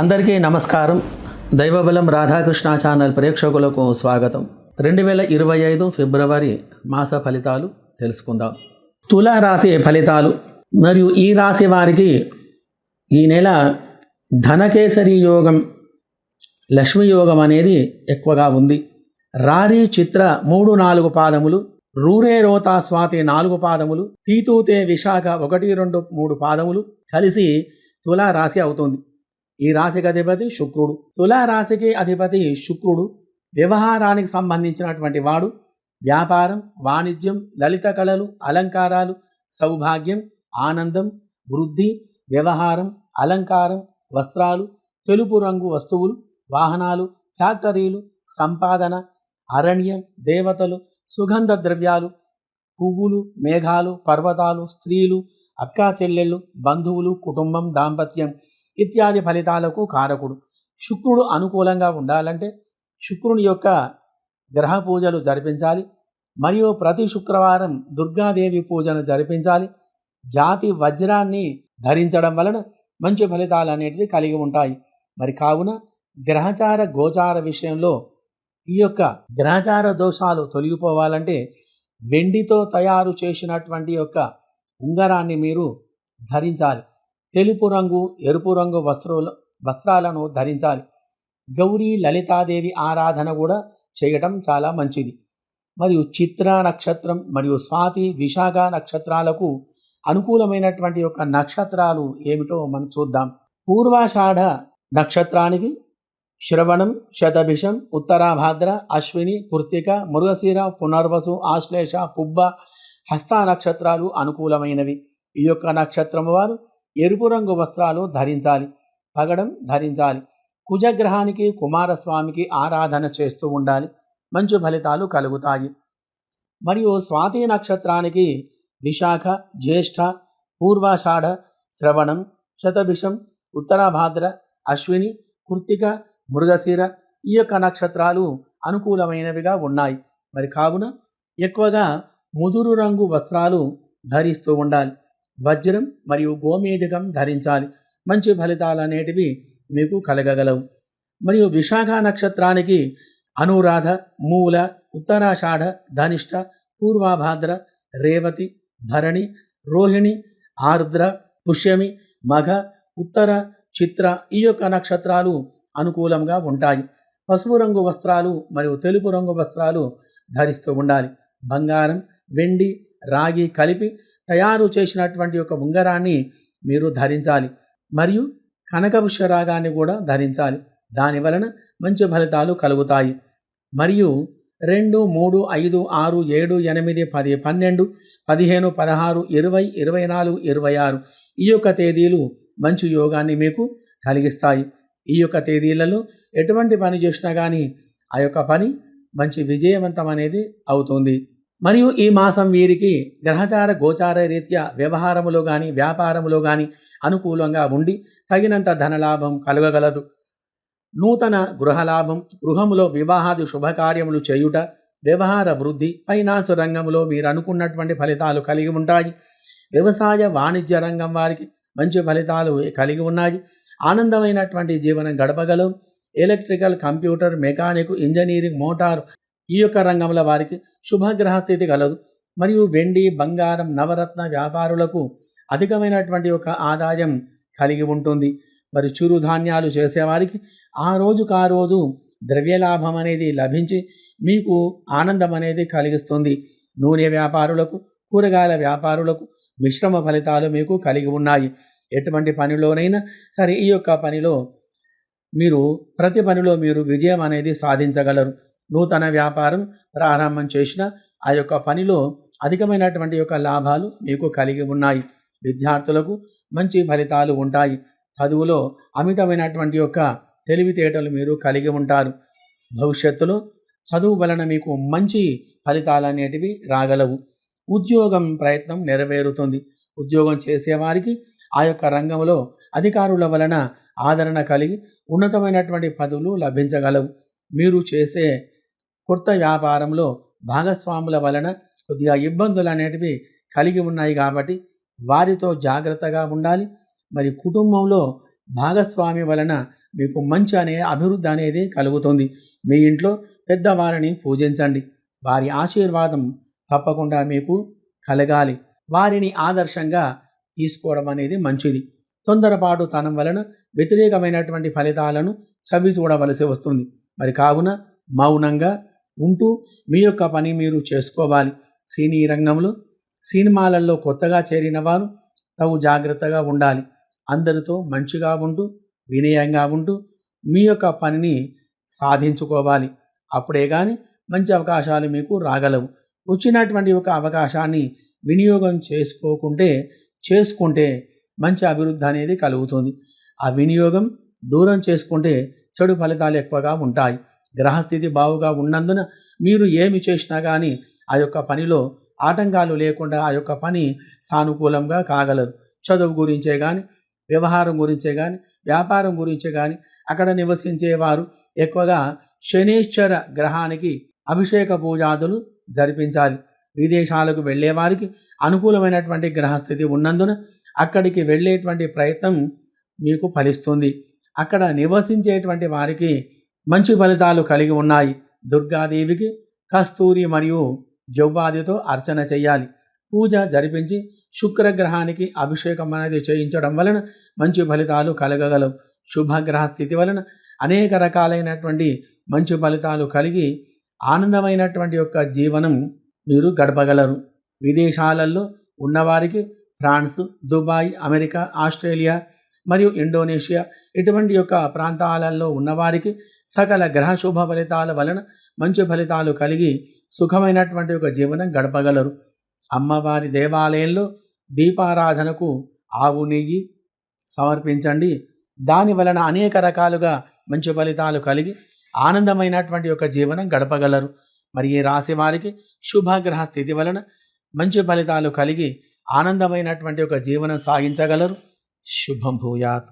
అందరికీ నమస్కారం. దైవబలం రాధాకృష్ణ ఛానల్ ప్రేక్షకులకు స్వాగతం. రెండు వేల ఇరవై ఐదు ఫిబ్రవరి మాస ఫలితాలు తెలుసుకుందాం. తులా రాశి ఫలితాలు మరియు ఈ రాశి వారికి ఈ నెల ధనకేసరి యోగం లక్ష్మీ యోగం అనేది ఎక్కువగా ఉంది. రారి చిత్ర మూడు నాలుగు పాదములు రూరే రోతా స్వాతి నాలుగు పాదములు తీతూతే విశాఖ ఒకటి రెండు మూడు పాదములు కలిసి తులా రాశి అవుతుంది. ఈ రాశికి అధిపతి శుక్రుడు. తులా రాశికి అధిపతి శుక్రుడు. వ్యవహారానికి సంబంధించినటువంటి వాడు. వ్యాపారం వాణిజ్యం లలిత కళలు అలంకారాలు సౌభాగ్యం ఆనందం వృద్ధి వ్యవహారం అలంకారం వస్త్రాలు తెలుపు రంగు వస్తువులు వాహనాలు ఫ్యాక్టరీలు సంపాదన అరణ్యం దేవతలు సుగంధ ద్రవ్యాలు పువ్వులు మేఘాలు పర్వతాలు స్త్రీలు అక్కా చెల్లెళ్ళు బంధువులు కుటుంబం దాంపత్యం ఇత్యాది ఫలితాలకు కారకుడు. శుక్రుడు అనుకూలంగా ఉండాలంటే శుక్రుని యొక్క గ్రహ పూజలు జరిపించాలి. మరియు ప్రతి శుక్రవారం దుర్గాదేవి పూజను జరిపించాలి. జాతి వజ్రాన్ని ధరించడం వలన మంచి ఫలితాలు అనేటివి కలిగి ఉంటాయి. మరి కావున గ్రహచార గోచార విషయంలో ఈ యొక్క గ్రహచార దోషాలు తొలగిపోవాలంటే వెండితో తయారు చేసినటువంటి యొక్క ఉంగరాన్ని మీరు ధరించాలి. తెలుపు రంగు ఎరుపు రంగు వస్త్రాలు వస్త్రాలను ధరించాలి. గౌరీ లలితాదేవి ఆరాధన కూడా చేయటం చాలా మంచిది. మరియు చిత్ర నక్షత్రం మరియు స్వాతి విశాఖ నక్షత్రాలకు అనుకూలమైనటువంటి యొక్క నక్షత్రాలు ఏమిటో మనం చూద్దాం. పూర్వాషాఢ నక్షత్రానికి శ్రవణం శతభిషం ఉత్తరాభాద్ర అశ్విని కృత్తిక మృగశిర పునర్వసు ఆశ్లేష పుబ్బ హస్త నక్షత్రాలు అనుకూలమైనవి. ఈ యొక్క నక్షత్రం వారు ఎరుపు రంగు వస్త్రాలు ధరించాలి పగడం ధరించాలి కుజగ్రహానికి కుమారస్వామికి ఆరాధన చేస్తూ ఉండాలి. మంచి ఫలితాలు కలుగుతాయి. మరియు స్వాతి నక్షత్రానికి విశాఖ జ్యేష్ఠ పూర్వాషాఢ శ్రవణం శతభిషం ఉత్తరాభాద్ర అశ్విని కృత్తిక మృగశిర ఈ యొక్క నక్షత్రాలు అనుకూలమైనవిగా ఉన్నాయి. మరి కావున ఎక్కువగా ముదురు రంగు వస్త్రాలు ధరిస్తూ ఉండాలి. వజ్రం మరియు గోమేధికం ధరించాలి. మంచి ఫలితాలు అనేటివి మీకు కలగగలవు. మరియు విశాఖ నక్షత్రానికి అనురాధ మూల ఉత్తరాషాఢ ధనిష్ట పూర్వాభాద్ర రేవతి భరణి రోహిణి ఆర్ద్ర పుష్యమి మఘ ఉత్తర చిత్ర ఈ యొక్క నక్షత్రాలు అనుకూలంగా ఉంటాయి. పసుపు రంగు వస్త్రాలు మరియు తెలుపు రంగు వస్త్రాలు ధరిస్తూ ఉండాలి. బంగారం వెండి రాగి కలిపి తయారు చేసినటువంటి యొక్క ఉంగరాన్ని మీరు ధరించాలి. మరియు కనకపుష్యరాగాన్ని కూడా ధరించాలి. దాని వలన మంచి ఫలితాలు కలుగుతాయి. మరియు రెండు మూడు ఐదు ఆరు ఏడు ఎనిమిది పది పన్నెండు పదిహేను పదహారు ఇరవై ఇరవై నాలుగు ఇరవై ఆరు ఈ యొక్క తేదీలు మంచి యోగాన్ని మీకు కలిగిస్తాయి. ఈ యొక్క తేదీలలో ఎటువంటి పని చేసినా కానీ ఆ యొక్క పని మంచి విజయవంతం అనేది అవుతుంది. మరియు ఈ మాసం వీరికి గ్రహచార గోచార రీత్యా వ్యవహారములో కానీ వ్యాపారములో కానీ అనుకూలంగా ఉండి తగినంత ధనలాభం కలగగలదు. నూతన గృహలాభం గృహములో వివాహాది శుభకార్యములు చేయుట వ్యవహార వృద్ధి ఫైనాన్స్ రంగంలో మీరు అనుకున్నటువంటి ఫలితాలు కలిగి ఉంటాయి. వ్యవసాయ వాణిజ్య రంగం వారికి మంచి ఫలితాలు కలిగి ఉన్నాయి. ఆనందమైనటువంటి జీవనం గడపగలవు electrical computer mechanic engineering motor ఈ యొక్క రంగంలో వారికి శుభగ్రహ స్థితి కలదు. మరియు వెండి బంగారం నవరత్న వ్యాపారులకు అధికమైనటువంటి ఒక ఆదాయం కలిగి ఉంటుంది. మరి చిరుధాన్యాలు చేసేవారికి ఆ రోజుకు ఆ రోజు ద్రవ్యలాభం అనేది లభించి మీకు ఆనందం అనేది కలిగిస్తుంది. నూనె వ్యాపారులకు కూరగాయల వ్యాపారులకు మిశ్రమ ఫలితాలు మీకు కలిగి ఉన్నాయి. ఎటువంటి పనిలోనైనా సరే ఈ యొక్క పనిలో మీరు ప్రతి పనిలో మీరు విజయం అనేది సాధించగలరు. నూతన వ్యాపారం ప్రారంభం చేసిన ఆ యొక్క పనిలో అధికమైనటువంటి యొక్క లాభాలు మీకు కలిగి ఉన్నాయి. విద్యార్థులకు మంచి ఫలితాలు ఉంటాయి. చదువులో అమితమైనటువంటి యొక్క తెలివితేటలు మీరు కలిగి ఉంటారు. భవిష్యత్తులో చదువు వలన మీకు మంచి ఫలితాలు అనేటివి రాగలవు. ఉద్యోగం ప్రయత్నం నెరవేరుతుంది. ఉద్యోగం చేసేవారికి ఆ యొక్క రంగంలో అధికారుల వలన ఆదరణ కలిగి ఉన్నతమైనటువంటి పదవులు లభించగలవు. మీరు చేసే కొత్త వ్యాపారంలో భాగస్వాముల వలన కొద్దిగా ఇబ్బందులు అనేటివి కలిగి ఉన్నాయి కాబట్టి వారితో జాగ్రత్తగా ఉండాలి. మరి కుటుంబంలో భాగస్వామి వలన మీకు మంచి అనే అభివృద్ధి అనేది కలుగుతుంది. మీ ఇంట్లో పెద్దవారిని పూజించండి. వారి ఆశీర్వాదం తప్పకుండా మీకు కలగాలి. వారిని ఆదర్శంగా తీసుకోవడం అనేది మంచిది. తొందరపాటు తనం వలన వ్యతిరేకమైనటువంటి ఫలితాలను చవి చూడవలసి వస్తుంది. మరి కావున మౌనంగా ఉంటూ మీ యొక్క పని మీరు చేసుకోవాలి. సినీ రంగంలో సినిమాలలో కొత్తగా చేరిన వారు తగు జాగ్రత్తగా ఉండాలి. అందరితో మంచిగా ఉంటూ వినయంగా ఉంటూ మీ యొక్క పనిని సాధించుకోవాలి. అప్పుడే కానీ మంచి అవకాశాలు మీకు రాగలవు. వచ్చినటువంటి ఒక అవకాశాన్ని వినియోగం చేసుకోకుంటే చేసుకుంటే మంచి అభివృద్ధి అనేది కలుగుతుంది. ఆ వినియోగం దూరం చేసుకుంటే చెడు ఫలితాలు ఎక్కువగా ఉంటాయి. గ్రహస్థితి బావుగా ఉన్నందున మీరు ఏమి చేసినా కానీ ఆ యొక్క పనిలో ఆటంకాలు లేకుండా ఆ యొక్క పని సానుకూలంగా కాగలదు. చదువు గురించే కానీ వ్యవహారం గురించే కానీ వ్యాపారం గురించే కానీ అక్కడ నివసించేవారు ఎక్కువగా శనీశ్వర గ్రహానికి అభిషేక పూజాదులు జరిపించాలి. విదేశాలకు వెళ్ళేవారికి అనుకూలమైనటువంటి గ్రహస్థితి ఉన్నందున అక్కడికి వెళ్ళేటువంటి ప్రయత్నం మీకు ఫలిస్తుంది. అక్కడ నివసించేటువంటి వారికి మంచి ఫలితాలు కలిగి ఉన్నాయి. దుర్గాదేవికి కస్తూరి మరియు జవ్వాదితో అర్చన చేయాలి. పూజ జరిపించి శుక్రగ్రహానికి అభిషేకం అనేది చేయించడం వలన మంచి ఫలితాలు కలగగలవు. శుభగ్రహ స్థితి వలన అనేక రకాలైనటువంటి మంచి ఫలితాలు కలిగి ఆనందమైనటువంటి యొక్క జీవనం మీరు గడపగలరు. విదేశాలలో ఉన్నవారికి ఫ్రాన్స్ దుబాయ్ అమెరికా ఆస్ట్రేలియా మరియు ఇండోనేషియా ఇటువంటి యొక్క ప్రాంతాలలో ఉన్నవారికి సకల గ్రహ శుభ ఫలితాల వలన మంచి ఫలితాలు కలిగి సుఖమైనటువంటి ఒక జీవనం గడపగలరు. అమ్మవారి దేవాలయంలో దీపారాధనకు ఆవు నెయ్యి సమర్పించండి. దాని వలన అనేక రకాలుగా మంచి ఫలితాలు కలిగి ఆనందమైనటువంటి ఒక జీవనం గడపగలరు. మరి ఈ రాశి వారికి శుభగ్రహ స్థితి వలన మంచి ఫలితాలు కలిగి ఆనందమైనటువంటి ఒక జీవనం సాగించగలరు. శుభం భూయాత్.